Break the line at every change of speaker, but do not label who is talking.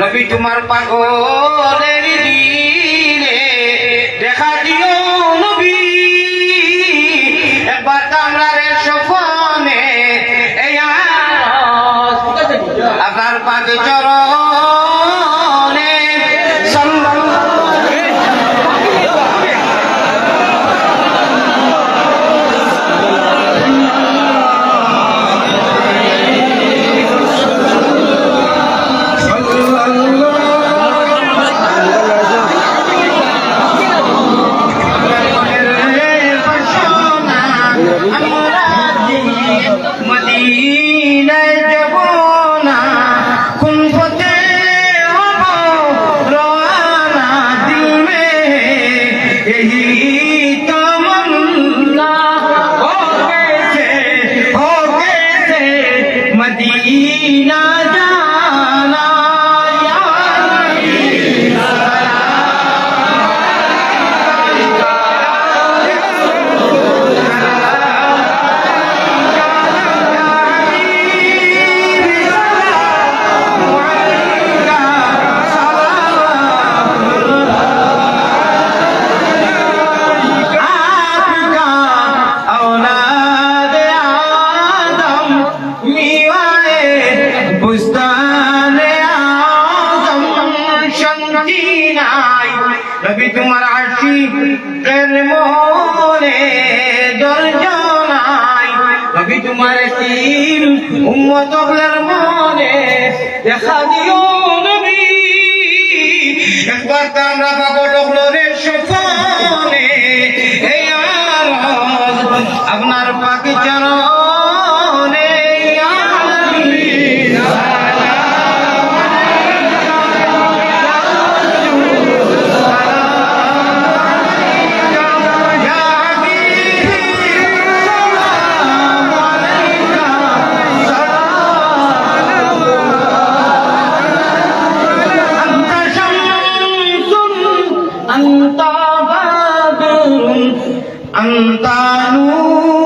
নবী তোমার পাগলের দিলে দেখা দিও নবী। একবার কামরারে সফনে আপনার পাক চরণে শান্তি নাই নবী তোমার আশিকের মনে দর্জনাই নবী তোমার তিন উম্মত মনে দেখা দিও নবী। একবার কামরা বাবা أنت بدر أنت نور